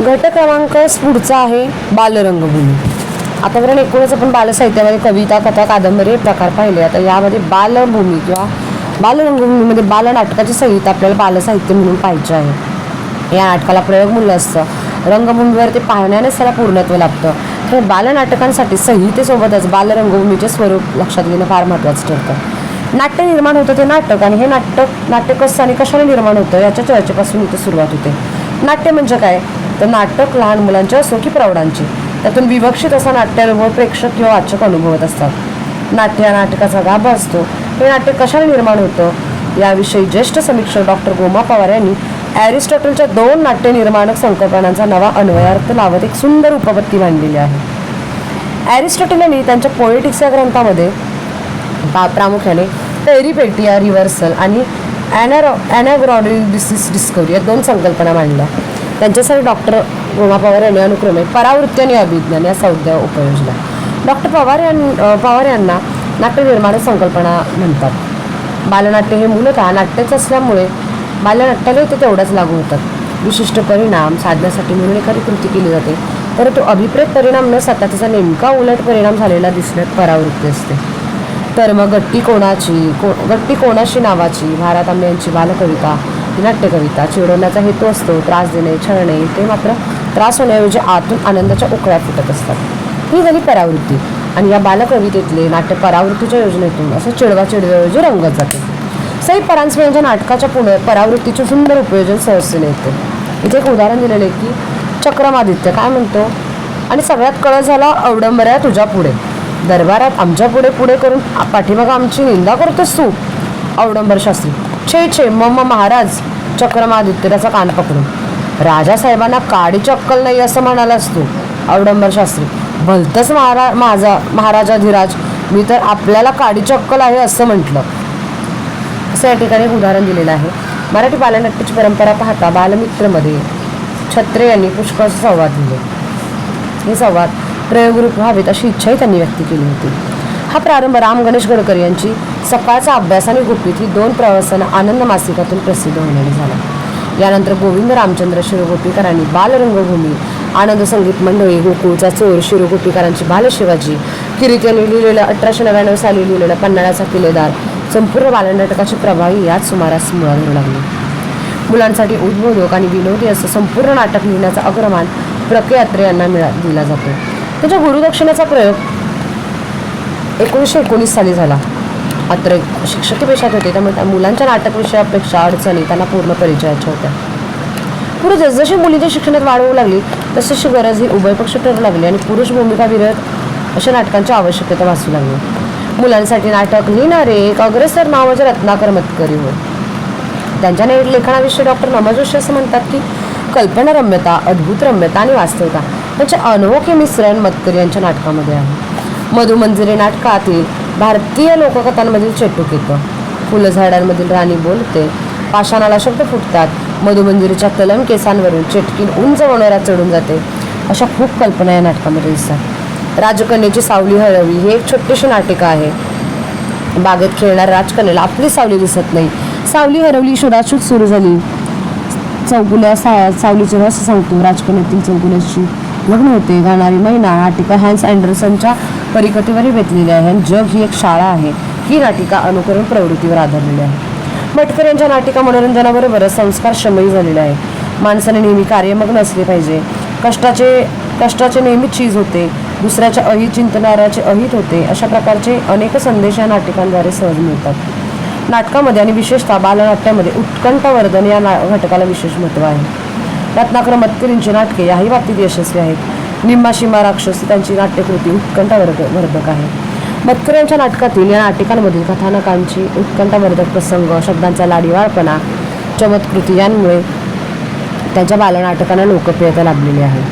घटक क्रमांक पुढचा आहे बालरंगभूमी. आतापर्यंत एकूणच आपण बालसाहित्यामध्ये कविता कथा कादंबरी प्रकार पाहिले. आता यामध्ये बालभूमी किंवा बालरंगभूमीमध्ये बालनाटकाची संहिता आपल्याला बालसाहित्य म्हणून पाहिजे आहे. या नाटकाला प्रयोगमूल्य असतं. रंगभूमीवर ते पाहण्यानेच त्याला पूर्णत्व लाभतं. तर बालनाटकांसाठी संहितेसोबतच बालरंगभूमीचे स्वरूप लक्षात घेणं फार महत्त्वाचं ठरतं. नाट्य निर्माण होतं ते नाटक आणि हे नाटक नाट्य कसं आणि कशाने निर्माण होतं याच्या चर्चेपासून इथे सुरुवात होते. नाट्य म्हणजे काय? तर नाटक लहान मुलांचे असो की प्रौढांची. त्यातून विवक्षित असा नाट्यानुभव प्रेक्षक किंवा वाचक अनुभवत असतात. नाट्य या नाटकाचा गाभा असतो. हे नाट्य कशाने निर्माण होतं? याविषयी ज्येष्ठ समीक्षक डॉक्टर गोमा पवार यांनी ॲरिस्टॉटलच्या दोन नाट्य निर्माणक संकल्पनांचा नवा अन्वयार्थ लावत एक सुंदर उपपत्ती मांडलेली आहे. ॲरिस्टॉटल यांनी त्यांच्या पोएटिक्स या ग्रंथामध्ये प्रामुख्याने पेरिपेटिया रिव्हर्सल आणि ॲनॅरो ॲनॅग्रॉडिसिस डिस्कवरी या दोन संकल्पना मांडल्या. त्यांच्यासाठी डॉक्टर रोमा पवार यांनी अनुक्रमे परावृत्ती आणि अभिज्ञान या संज्ञा उपयोजल्या. डॉक्टर पवार यां पवार यांना नाट्य निर्माण संकल्पना म्हणतात. बालनाट्य हे मूलतः नाट्यच असल्यामुळे बालनाट्यालाही ते तेवढ्याच लागू होतात. विशिष्ट परिणाम साधण्यासाठी म्हणून एखादी कृती केली जाते परंतु अभिप्रेत परिणाम न साधता त्याचा नेमका उलट परिणाम झालेला दिसण्यात परावृत्ती असते. तर मग गट्टी कोणाची? को गट्टी कोणाशी नावाची? भारत आंबे यांची बालकविता नाट्यकविता चिडवण्याचा हेतू असतो त्रास देणे छळणे ते मात्र त्रास होण्याऐवजी आतून आनंदाच्या उकळ्या फुटत असतात. ही झाली परावृत्ती आणि या बालकवितेतले नाट्य परावृत्तीच्या योजनेतून असं चिडवा चिडव्याऐवजी रंगत जाते. सई परांजपे यांच्या नाटकाच्या पुढे परावृत्तीचे सुंदर उपयोजन सहजतेने येते. इथे एक उदाहरण दिलेलं आहे की चक्रमादित्य काय म्हणतो? आणि सगळ्यात कळ झाला अवडंबऱ्या तुझ्या पुढे. दरबारात आमच्या पुढे पुढे करून आ- पाठीमागं आमची निंदा करतोस तू? औडंबर शास्त्री. छे छे मम्मा महाराज. चक्रमादित्य त्याचा कान पकडून. राजा साहेबांना काडीची अक्कल नाही असं म्हणालास तू औडंबर शास्त्री. भलतंच महारा माझा महाराजा धीराज मी तर आपल्याला काडीची अक्कल आहे असं म्हटलं. असं या ठिकाणी एक उदाहरण दिलेलं आहे. मराठी बालनाट्याची परंपरा पाहता बालमित्रमध्ये छत्रे यांनी पुष्कळ संवाद दिले. हे संवाद प्रयोगरूप व्हावेत अशी इच्छाही त्यांनी व्यक्त केली होती. हा प्रारंभ राम गणेश गडकर यांची सकाळचा अभ्यास आणि गुपित ही दोन प्रवासानं आनंद मासिकातून प्रसिद्ध होण्याने झाला. यानंतर गोविंद रामचंद्र शिरोगोपीकरांनी बालरंगभूमी आनंद संगीत मंडळी गोकुळचा चोर शिरोगोपीकरांची बालशिवाजी किरीत यांनी लिहिलेलं अठराशे नव्याण्णव साली लिहिलेलं पन्हाळ्याचा किल्लेदार संपूर्ण बालनाटकाची प्रभावी याच सुमारास मुळा धरू लागली. मुलांसाठी उद्बोधक आणि विनोदी असं संपूर्ण नाटक लिहिण्याचा अग्रमान प्रकयात्रे यांना मिळा दिला जातो. त्याच्या गुरुदक्षिणेचा प्रयोग एकोणीसशे एकोणीस साली झाला. अत्र शिक्षकी पेशात होते त्यामुळे त्या मुलांच्या नाटक विषयापेक्षा अडचणी त्यांना पूर्ण परिचयाच्या होत्या. पुढे जसजशी मुलींच्या शिक्षणात वाढ होऊ लागली तसतशी गरज ही उभयपक्ष ठरू लागली आणि पुरुष भूमिका विरत अशा नाटकांची आवश्यकता भासू लागली. मुलांसाठी नाटक लिहिणारे एक अग्रसर नावाचे रत्नाकर मतकरी होय. त्यांच्या लेखनाविषयी डॉक्टर नमज जोशी असं म्हणतात की कल्पनारम्यता अद्भुत रम्यता आणि वास्तवता यांचे अनोखे मिश्रण मतकरी यांच्या नाटकामध्ये आहे. मधुमंजिरी नाटकातील भारतीय लोककथांमधील चेटूक येतं फुलझाडांमधील राणी बोलते पाषाणाला शब्द फुटतात मधुमंजिरीच्या कलम केसांवरून चेटकीन उंच वनोऱ्यात चढून जाते अशा खूप कल्पना या नाटकामध्ये दिसतात. राजकन्याची सावली हळवी हे एक छोटीशी नाटिका आहे. बागेत खेळणाऱ्या राजकन्याला आपली सावली दिसत नाही. सावली हरवली शोधाशोध सुरू झाली. चौगुल्या सा सावलीचे रहस्य सांगतो. राजकन्यातील चौगुल्याची लग्न होते. गाणारी महिना नाटिका हॅन्स अँडरसनच्या परिकथेवरही बेतलेली आहे आणि जग ही एक शाळा आहे. ही नाटिका अनुकरण प्रवृत्तीवर आधारलेली आहे. मटकर यांच्या नाटिका मनोरंजनाबरोबरच संस्कार शमयी झालेले आहे माणसाने नेहमी कार्यमग्न असले पाहिजे. कष्टाचे कष्टाचे नेहमी चीज होते. दुसऱ्याच्या अहित चिंतणाऱ्याचे अहित होते. अशा प्रकारचे अनेक संदेश या नाटकांद्वारे सहज मिळतात. नाटकामध्ये आणि विशेषतः बालनाट्यामध्ये उत्कंठावर्धन या ना घटकाला विशेष महत्त्व आहे. रत्नाकर मतकरींची नाटके याही बाबतीत यशस्वी आहेत. निम्मा शिमा राक्षसी त्यांची नाट्यकृती उत्कंठवर्ध वर्धक आहे. मतकर यांच्या नाटकातील या नाटिकांमधील कथानकांची उत्कंठवर्धक प्रसंग शब्दांचा लाडीवाळपणा चमत्कृती यांमुळे त्यांच्या बालनाटकांना लोकप्रियता लाभलेली आहे.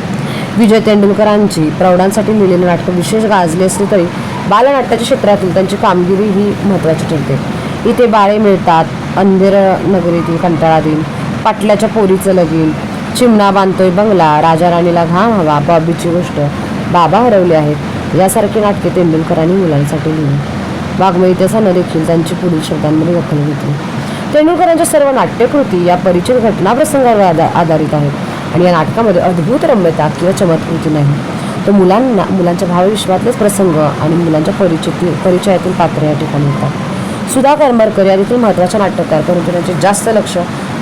विजय तेंडुलकरांची प्रौढांसाठी लिहिलेली नाटकं विशेष गाजली असली तरी बालनाट्याच्या क्षेत्रातील त्यांची कामगिरी ही महत्त्वाची ठरते. इथे बाळे मिळतात अंधेर नगरीतील कंटाळा पाटल्याच्या पोरीचं लगीन चिमणा बांधतोय बंगला राजा राणीला घाम हवा बॉबीची गोष्ट बाबा हरवले आहेत. यासारखी नाटके तेंडुलकरांनी मुलांसाठी लिहिली. वाघमयी त्याचा देखील त्यांची पुढील शब्दांमध्ये दखल घेतली. तेंडुलकरांच्या सर्व नाट्यकृती या परिचित घटनाप्रसंगावर आधा आधारित आहेत आणि या नाटकामध्ये अद्भुत रम्यता किंवा चमत्कृती नाही. तर मुलांना मुलांच्या भावविश्वातलेच प्रसंग आणि मुलांच्या परिचयातील परिचयातील पात्र या ठिकाणी होतात सुधा करमरकर या देखील महत्त्वाच्या नाटककार परंतु त्यांचे जास्त लक्ष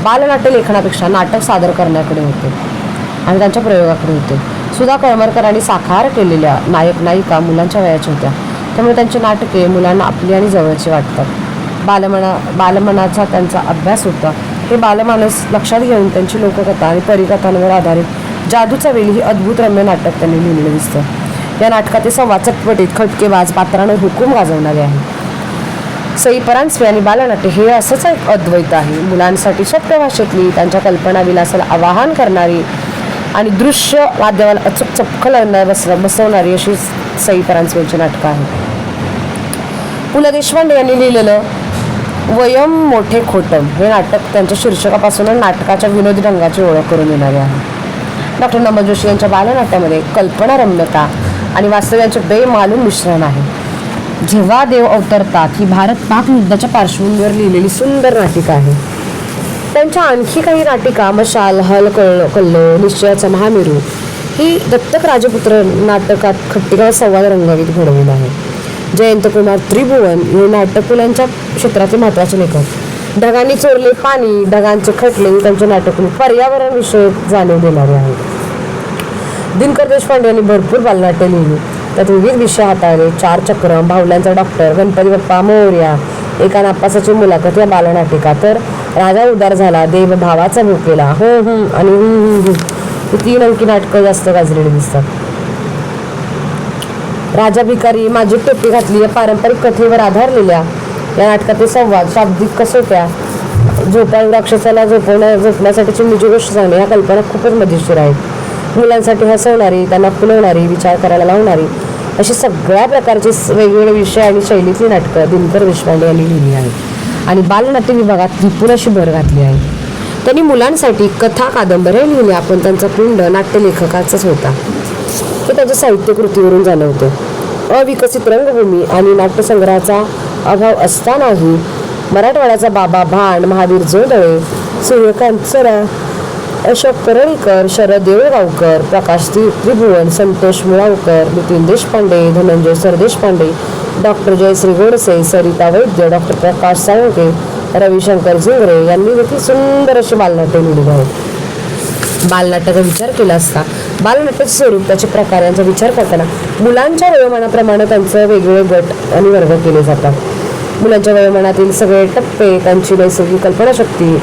बालनाट्य लेखनापेक्षा नाटक सादर करण्याकडे होते आणि त्यांच्या प्रयोगाकडे होते. सुधा करमरकरांनी साकार केलेल्या नायक नायिका मुलांच्या वयाच्या होत्या. त्यामुळे त्यांची नाटके मुलांना आपली आणि जवळची वाटतात. बालमना बालमनाचा त्यांचा अभ्यास होता. हे बालमानस लक्षात घेऊन त्यांची लोककथा आणि परिकथांवर आधारित जादूचा वेली ही अद्भुत रम्य नाटक त्यांनी लिहिलेलं दिसतं. या नाटकातील संवाद चटपटीत खटकेबाज पात्रांवर हुकूम गाजवणारे आहे सई परांजपे आणि बालनाट्य हे असंच एक अद्वैत आहे. मुलांसाठी सोप्या भाषेतली त्यांच्या कल्पना विलासाला आवाहन करणारी आणि दृश्य माध्यमाला अचूक चपखल आणणार बस बसवणारी अशी सई परांजपेची नाटकं आहेत. पु ल देशपांडे यांनी लिहिलेलं वयम मोठे खोटम हे नाटक त्यांच्या शीर्षकापासून नाटकाच्या विनोदी रंगाची ओळख करून देणारे आहे. डॉक्टर नमन जोशी यांच्या बालनाट्यामध्ये कल्पनारम्यता आणि वास्तव्याचे बेमालूम मिश्रण आहे. जेव्हा देव अवतरतात ही भारत पाक युद्धाच्या पार्श्वभूमीवर लिहिलेली सुंदर नाटिका आहे. त्यांच्या आणखी काही नाटिका मशाल हल कल्ल कल्लो निश्चयाचा महामेरू ही दत्तक राजपुत्र नाटकात खट्टिका संवाद रंगवीत घडवून आहे. जयंत कुमार त्रिभुवन हे नाटकपुलांच्या क्षेत्राचे महत्त्वाचे लेखक. ढगांनी चोरले पाणी ढगांचे खटले त्यांचे नाटक पर्यावरण विषयक जाणीव देणारे आहेत. दिनकर देशपांडे यांनी भरपूर बालनाट्य लिहिली. त्यात विविध विषय हाताळले. चार चक्र भावल्यांचा डॉक्टर गणपती बाप्पा मोर्या एका नापासाची मुलाखत या बालनाटिका. तर राजा उदार झाला देव भावाचा भूकेला हो हो आणि हु, ही तीन अंकी नाटकं जास्त गाजलेली दिसतात. राजा भिकारी माझी टोपी घातली या पारंपरिक कथेवर आधारलेल्या. या नाटकातील संवाद शाब्दिक कसोट्या झोपाळ राक्षसाला झोपवण्या झोपण्यासाठीची निजी गोष्ट सांगणे या कल्पना खूपच मजेशीर आहेत. मुलांसाठी हसवणारी त्यांना फुलवणारी विचार करायला लावणारी अशी सगळ्या प्रकारची वेगवेगळे विषय आणि शैलीतली नाटकं दिनकर देशपांडे यांनी लिहिली आहेत. आणि बालनाट्य विभागात विपुल अशी भर घातली आहे. त्यांनी मुलांसाठी कथा कादंबऱ्या लिहिल्या पण त्यांचा पिंड नाट्यलेखकाचाच होता. हे त्यांच्या साहित्य कृतीवरून जाणवते. अविकसित रंगभूमी आणि नाट्यसंग्रहाचा अभाव असतानाही मराठवाड्याचा बाबा भांड महावीर जोदळे सूर्यकांत सरा अशोक परळीकर शरद देऊळगावकर प्रकाश त्रिभुवन संतोष मुळावकर नितीन देशपांडे धनंजय सरदेशपांडे डॉक्टर जयश्री गोडसे सरिता वैद्य डॉक्टर प्रकाश साळुंके रविशंकर झिंगरे यांनी देखील सुंदर अशी बालनाट्य लिहिली आहेत बालनाट्याचा विचार केला असता बालनाट्याचे स्वरूप त्याचे प्रकार यांचा विचार करताना मुलांच्या वयोमानाप्रमाणे त्यांचे वेगवेगळे गट आणि वर्ग केले जातात. मुलांच्या वयोमानातील सगळे टप्पे त्यांची नैसर्गिक कल्पनाशक्ती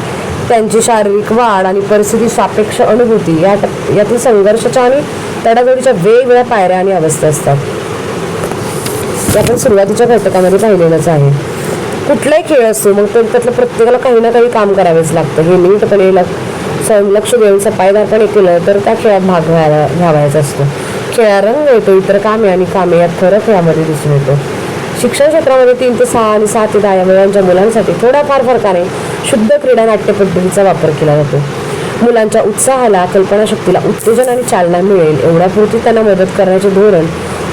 त्यांची शारीरिक वाढ आणि परिस्थिती सापेक्ष अनुभूती या टप यातील संघर्षाच्या आणि तडाजोडीच्या वेगवेगळ्या पायऱ्या आणि अवस्था असतात. ते आपण सुरुवातीच्या घटकामध्ये पाहिलेलंच आहे. कुठलाही खेळ असतो मग त्यातलं प्रत्येकाला काही ना काही काम करावेच लागतं. हे नीटपणे लक्ष लक्ष देऊन सफाईदारपणे केलं तर त्या खेळात भाग घ्यायला घ्यावायचा असतो. खेळा रंग येतो इतर कामे आणि कामे यात फरक यामध्ये दिसून येतो. शिक्षण क्षेत्रामध्ये तीन ते सहा आणि सहा ते दहा या वयांच्या मुलांसाठी थोड्याफार फरकाने शुद्ध क्रीडा नाट्य पद्धतीचा वापर केला जातो. मुलांच्या उत्साहाला कल्पनाशक्तीला उत्तेजन आणि चालना मिळेल. एवढ्यापुरती त्यांना मदत करण्याचे धोरण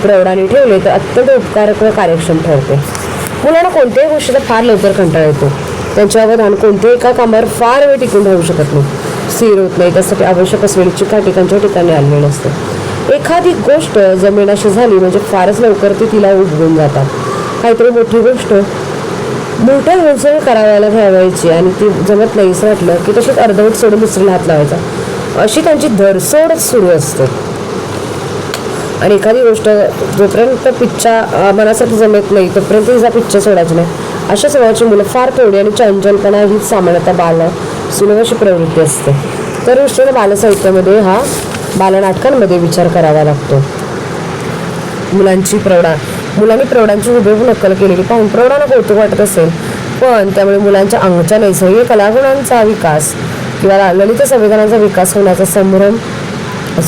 प्रौढाने ठेवले तर अत्यंत उपकारक व कार्यक्षम ठरते. मुलांना कोणत्याही गोष्टीचा फार लवकर कंटाळा येतो. त्यांचे अवधान कोणत्याही एका कामावर फार वेळ टिकून राहू शकत नाही. स्थिर होत नाही त्यासाठी आवश्यक असलेली चिका ठिकाणच्या ठिकाणी आलेली असते एखादी गोष्ट जमिनाशी झाली म्हणजे फारच लवकर ती तिला उभवून जातात. काहीतरी मोठी गोष्ट. मोठ्या हौसळी करावायला घ्यावायची आणि ती जमत नाही असं वाटलं की तशीच अर्धवट सोडून दुसरीला हात लावायचा. अशी त्यांची धरसोडच सुरू असते. आणि एखादी गोष्ट जोपर्यंत पिच्चा मनासाठी जमत नाही तोपर्यंत तिचा पिच्चा सोडायचा नाही. अशा सगळ्याची मुलं फार थोडी आणि चंचलपणा हीच सामान्यतः बाल सुलभ प्रवृत्ती असते. तर दृष्टीने बालसाहित्यामध्ये हा बालनाटकांमध्ये विचार करावा लागतो. मुलांची प्रौढा मुलांनी प्रौढांची हुबेहूब नक्कल केलेली पाहून प्रौढांना कौतुक वाटत असेल. पण त्यामुळे मुलांच्या अंगच्या नैसर्गिक कलागुणांचा विकास किंवा ललित संविधानाचा विकास होण्याचा संभ्रम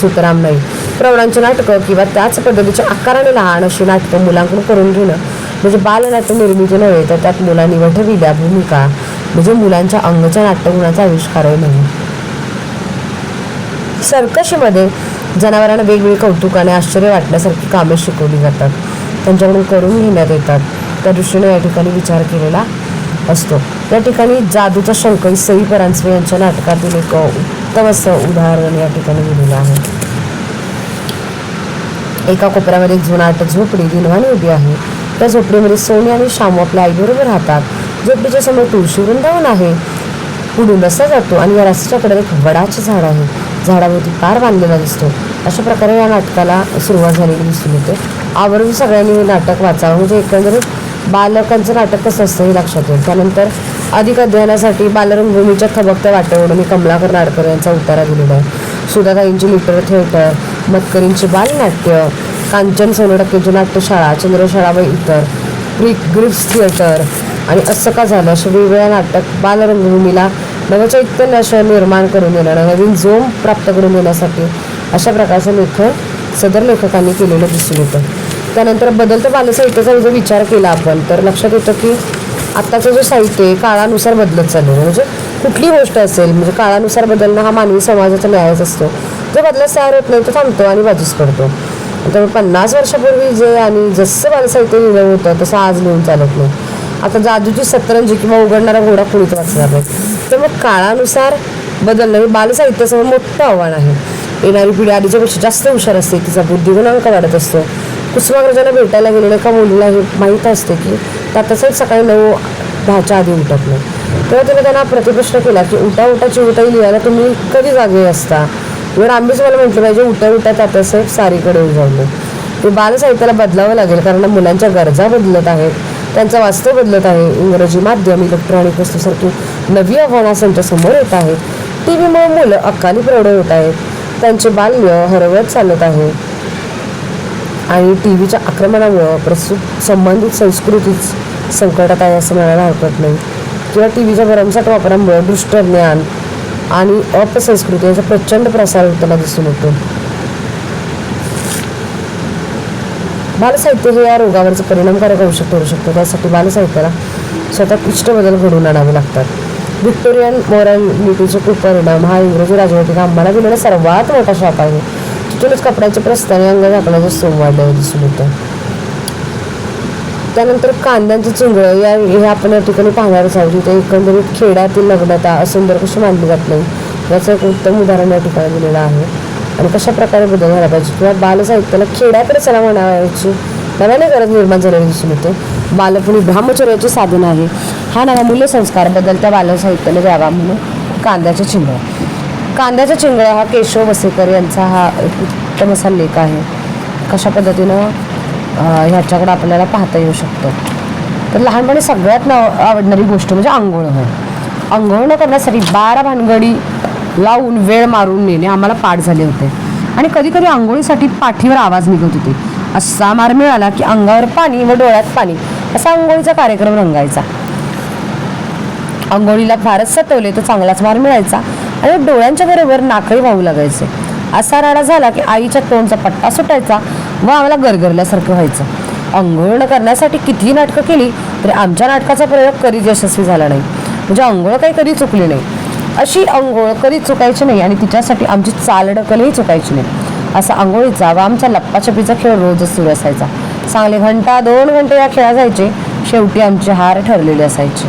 सुतराम नाही. प्रौढांची नाटकं किंवा त्याच पद्धतीच्या आकाराने लहान अशी नाटकं मुलांकडून करून घेणं म्हणजे बालनाट्य निर्मिती नव्हे तर त्यात मुलांनी वठविल्या भूमिका म्हणजे मुलांच्या अंगच्या नाट्यगुणाचा आविष्कार नाही. सर्कशीमध्ये जनावरांना वेगवेगळी कौतुकाने आश्चर्य वाटण्यासारखी कामे शिकवली जातात. त्यांच्याकडून करून घेण्यात येतात. त्या दृष्टीने या ठिकाणी विचार केलेला असतो. या ठिकाणी जादूचा शंकर सई परांजपे यांच्या नाटकातील एक उत्तम असं उदाहरण या ठिकाणी दिलेलं आहे. एका कोपऱ्यामध्ये एक जुनाट झोपडी दिनवाणी उभी आहे. त्या झोपडीमध्ये सोनी आणि शामू आपल्या आईबरोबर राहतात. झोपडीच्या समोर तुळशी वृंदावन आहे. पुढून रस्ता जातो आणि या रस्त्याच्या एक वडाचे झाड आहे. झाडावरती पार बांधलेला दिसतो. अशा प्रकारे या नाटकाला सुरुवात झालेली दिसून येते. आवर्जून सगळ्यांनी हे नाटक वाचावं. म्हणजे एकंदरीत बालकांचं नाटक कसं असतं हे लक्षात येईल. त्यानंतर अधिक अध्ययनासाठी बालरंगभूमीच्या थबकत्या वाटेवरून मी कमलाकर नाडकर यांचा उतारा दिलेला आहे. सुधाताईंची लिटर थिएटर मतकरींची बालनाट्य कांचन सोनटक्केची नाट्यशाळा चंद्रशाळा व इतर ग्रीक ग्रिफ्स थिएटर आणि असं का झालं? असे वेगवेगळ्या नाटक बालरंगभूमीला नवचैतन्य असं निर्माण करून देणं नवीन जोम प्राप्त करून देण्यासाठी अशा प्रकारचं लेखन सदर लेखकांनी केलेलं दिसून येतं. त्यानंतर बदलत्या बालसाहित्याचा जो विचार केला आपण तर लक्षात येतं की आत्ताचं जे साहित्य आहे काळानुसार बदलत चाललेलं म्हणजे कुठली गोष्ट असेल म्हणजे काळानुसार बदलणं हा मानवी समाजाचा न्यायच असतो. जो बदलत तयार होत नाही तो थांबतो आणि बाजूस पडतो. त्यामुळे पन्नास वर्षापूर्वी जे आणि जसं बालसाहित्य लिहिलं होतं तसं आज लिहून चालत नाही. आता जादूची सतरंजी किंवा उघडणारा घोडा कुणीच वाचणार नाही. तर मग काळानुसार बदलणं हे बालसाहित्यासमोर मोठं आव्हान आहे. येणारी पिढी आधीच्यापेक्षा जास्त हुशार असते. तिचा बुद्धिगुणांक वाढत असतो. कुसुमाग्रजाला भेटायला गेलेल्या एका मुलीला हे माहीत असते की तात्यासाहेब सकाळी नऊ दहाच्या आधी उठत नाही तेव्हा तिने त्यांना प्रतिप्रश्न केला की उठा उठा चिवटाई लिहायला तुम्ही कधी जागे असता? वेळ आम्हीच मला म्हटलं पाहिजे उठा उठा तात्यासाहेब सारीकडे उजाडले ते बालसाहित्याला बदलावं लागेल कारण मुलांच्या गरजा बदलत आहेत. त्यांचं वास्तव बदलत आहे. इंग्रजी माध्यम इलेक्ट्रॉनिक वस्तूसारखी नवी आव्हानं त्यांच्यासमोर येत आहेत. टी व्हीमुळे मुलं अकाली प्रौढ होत आहेत. त्यांचे बाल्य हरवत चालत आहे. आणि टी व्हीच्या आक्रमणामुळं प्रस्तुत संबंधित संस्कृतीच संकटात आहे असं म्हणायला हरकत नाही. किंवा टी व्हीच्या भरमसाठ वापरामुळे दुष्ट ज्ञान आणि अपसंस्कृती याचा प्रचंड प्रसार होताना दिसून येतो. बालसाहित्य हे या रोगावरचं परिणामकारक औषध ठरू शकतं. त्यासाठी बालसाहित्याला स्वतः इष्ट बदल घडवून आणावे लागतात. व्हिक्टोरियन मोरॅलिटीचे कुपरिणाम हा इंग्रजी राजवटीत आम्हाला दिलेला सर्वात मोठा शाप आहे. तिथूनच कपड्याचे प्रस्ताने अंग झाकण्याचं सोम वाढलेलं दिसून होतं त्यानंतर कांद्यांचं चिंगळं या हे आपण या ठिकाणी पाहणारच आहोत. तिथे एकंदरीत खेड्यातील नग्नता असुंदर कशी मानली जात नाही याचं एक उत्तम उदाहरण या ठिकाणी दिलेलं आहे. आणि कशा प्रकारे बदल झाला पाहिजे? किंवा बालसाहित्याला खेड्याकडे चला म्हणावयाची नव्याने गरज निर्माण झालेली दिसून येते. बालपणी ब्रह्मचर्याचे साधन आहे. हा नवा मूल्यसंस्कार बदलत्या बालसाहित्याने द्यावा म्हणून कांद्याच्या चिंगळ्या. कांद्याच्या चिंगळ्या हा केशव वसेकर यांचा हा उत्तम असा लेख आहे. कशा पद्धतीनं ह्याच्याकडे आपल्याला पाहता येऊ शकतं? तर लहानपणी सगळ्यात नाव आवडणारी गोष्ट म्हणजे आंघोळ होय. आंघोळ न करण्यासाठी बारा भानगडी लावून वेळ मारून नेणे आम्हाला पाठ झाले होते. आणि कधी कधी आंघोळीसाठी पाठीवर आवाज निघत होते. असा मार मिळाला की अंगावर पाणी व डोळ्यात पाणी असा आंघोळीचा कार्यक्रम रंगायचा. आंघोळीला फारच सतवले तर चांगलाच मार मिळायचा आणि डोळ्यांच्या बरोबर नाकही वाहू लागायचे. असा राडा झाला की आईच्या तोंडचा पट्टा सुटायचा व आम्हाला गरगरल्यासारखं व्हायचं. आंघोळ न करण्यासाठी कितीही नाटकं केली तरी आमच्या नाटकाचा प्रयोग कधीच यशस्वी झाला नाही. म्हणजे आंघोळ काही कधी चुकली नाही. अशी आंघोळ कधी चुकायची नाही आणि तिच्यासाठी आमची चालढकलही चुकायची नाही. असा आंघोळीचा व आमचा लप्पाछपीचा खेळ रोजच सुरू असायचा. चांगले घंटा दोन घंटे या खेळा जायचे शेवटी आमचे हार ठरलेले असायचे.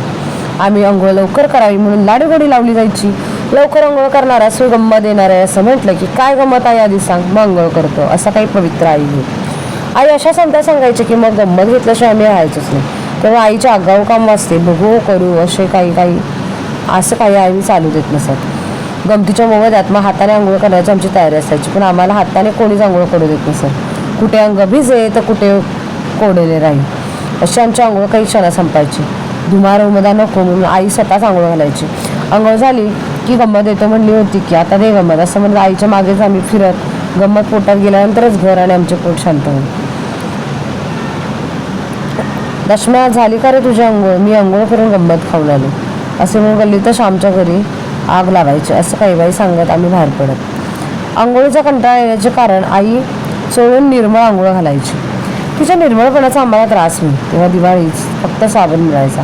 आम्ही आंघोळ लवकर करावी म्हणून लाडूगडी लावली जायची. लवकर अंघोळ करणारा सुगंमत येणार आहे असं म्हटलं की काय गंमत आहे आधी सांग. मग आंघोळ करतो. असं काही पवित्र आई आहे आई अशा समजा सांगायचे की मग गंमत घेतल्याशिवाय आम्ही राहायचोच नाही. तेव्हा आईचे आगाऊ काम वाचते. बघू करू असे काही काही असं काही आई चालू देत नसत. गमतीच्या मोबदल्यात मग हाताने आंघोळ करण्याची आमची तयारी असायची. पण आम्हाला हाताने कोणीच आंघोळ करू देत नसत कुठे अंग भिजे तर कुठे कोडेले राहील. अशी आमची आंघोळ काही क्षणा संपायची. धुमार उमदा नको म्हणून आई स्वतःच आंघोळ घालायची. आंघोळ झाली की गंमत येतो म्हणली होती की आता दे गंमत. असं म्हणजे आईच्या मागेच आम्ही फिरत गंमत पोटात गेल्यानंतरच घर आणि आमचे पोट शांत होईल. दशम्या झाली का रे तुझी आंघोळ? मी आंघोळ करून गंमत खाऊन आलो. असे म्हणून गल्ली तर आमच्या घरी आग लावायची असं काही बाई सांगत आम्ही बाहेर पडत. आंघोळीचा कंटाळा येण्याचे कारण आई चोळून निर्मळ आंघोळ घालायची. तिच्या निर्मळपणाचा आम्हाला त्रास होईल. तेव्हा दिवाळीच फक्त साबण मिळायचा.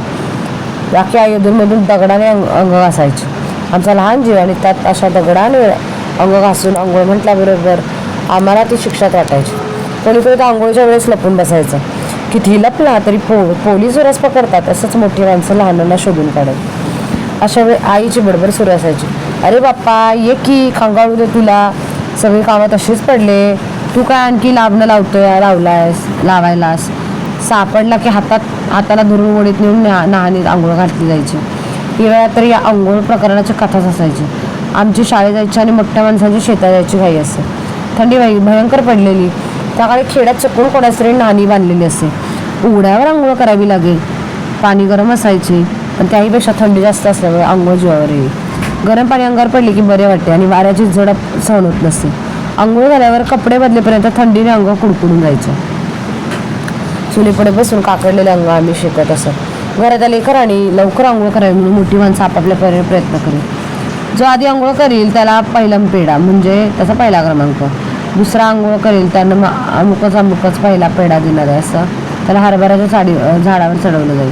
राखी आई अधूनमधून दगडाने अंग अंग घासायची. आमचा लहान जीव आणि त्यात अशा दगडाने अंग घासून आंघोळ म्हटल्याबरोबर आम्हाला ती शिक्षात वाटायची. कोणीकडे तर आंघोळीच्या वेळेस लपून बसायचं. किती लपला तरी पो पोलीस रस पकडतात असंच मोठी माणसं लहानांना शोधून काढत. अशा वेळी आईची बडबड सुरू असायची. अरे बाप्पा ये की खंगाळू दे तुला. सगळी कामं तशीच पडले. तू काय आणखी लाभणं लावतोय लावलायस लावायलास? सापडला की हातात हाताला धरून वडीत नेऊन ना नाहानीत आंघोळ घातली जायची. हिवाळ्यात तर या आंघोळ प्रकरणाची कथाच असायची. आमची शाळेत जायची आणि मोठ्या माणसांची शेतात जायची घाई असे. थंडी भाई भयंकर पडलेली. त्या काळी खेड्यात चकून कोणाच तरी नाणी बांधलेली असे. उघड्यावर आंघोळ करावी लागेल. पाणी गरम असायचे. पण त्याहीपेक्षा थंडी जास्त असल्यामुळे आंघोळ जीवावर येईल. गरम पाणी अंगावर पडले की बरे वाटते आणि वाऱ्याची झडप सहन होत नसते. आंघोळ झाल्यावर कपडे बदलेपर्यंत थंडीने अंग कुडकुडून जायचं. चुलीपुढे बसून काकडलेले अंग आम्ही शेकत असत. घराच्या आणि लवकर आंघोळ करावी म्हणून मोठी माणसं आपापल्या परीने प्रयत्न करेल जो आधी आंघोळ करील त्याला पहिला पेढा म्हणजे त्याचा पहिला क्रमांक. दुसरा आंघोळ करेल त्यानं अमुकच अमुकच पहिला पेढा देणार आहे असं. त्याला हरभऱ्याच्या साडी झाडावर चढवलं जाईल.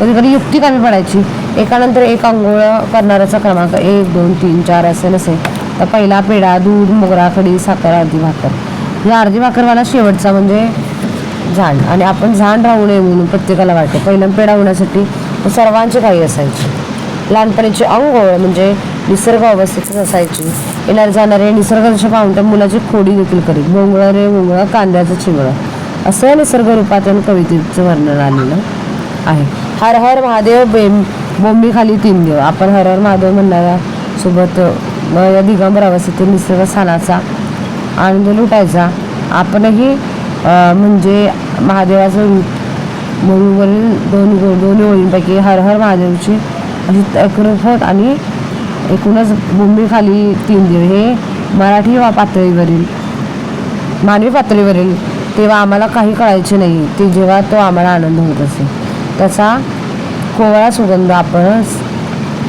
कधी कधी युक्ती कमी पडायची. एकानंतर एक आंघोळ करणाऱ्याचा क्रमांक एक दोन तीन चार असे. नसेल तर पहिला पेढा दूध मोगरा खडी साखर अर्धी भाकर. या अर्धी भाकरवाला शेवटचा म्हणजे झाड. आणि आपण झाड राहू नये म्हणून प्रत्येकाला वाटतं. पहिलं पेढा होण्यासाठी सर्वांची काही असायची. लहानपणीची अंघोळ म्हणजे निसर्ग अवस्थेतच असायची. येणारे जाणारे निसर्ग पाहून मुलाची खोडी देखील करीत. बोंगळं रे बोंगळं कांद्याचं चिंगळं असं या निसर्ग रूपात कवितेचं वर्णन आलेलं आहे. हर हर महादेव बेम बोंबी खाली तीन देव. आपण हर हर महादेव म्हणणाऱ्या सोबत या दिगंबर अवस्थेतील निसर्ग स्थानाचा आनंद लुटायचा. आपणही म्हणजे महादेवाचं रूप म्हणून दोन दोन्ही ओळींपैकी हर हर महादेवची अशी तकरफत होत आणि एकूणच खाली तीन देव. हे मराठी वा पातळीवरील? मानवी पातळीवरील. तेव्हा आम्हाला काही कळायचे नाही. ते जेव्हा तो आम्हाला आनंद होत असे. त्याचा कोवळा सुगंध आपण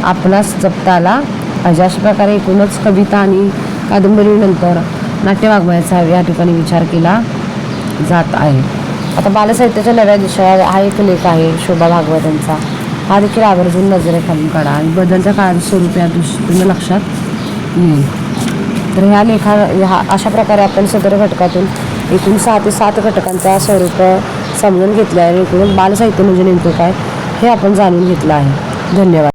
आपणास जपता आला पाहिजे. अशा प्रकारे एकूणच कविता आणि कादंबरीनंतर नाट्यवाङ्मयाचा या ठिकाणी विचार केला जात आहे. आता बालसाहित्याच्या नव्या दिशा हा एक लेख आहे शोभा भागवतांचा. हा देखील आवर्जून नजरेखालून काढा आणि बदलत्या काळाचं स्वरूप या दृष्टीने लक्षात येईल. तर ह्या लेखा ह्या अशा प्रकारे आपण सदर घटकातून एकूण सहा ते सात घटकांचा स्वरूप समजून घेतलं आहे आणि एकूण बालसाहित्य म्हणजे नेमकं काय हे आपण जाणून घेतलं आहे. धन्यवाद.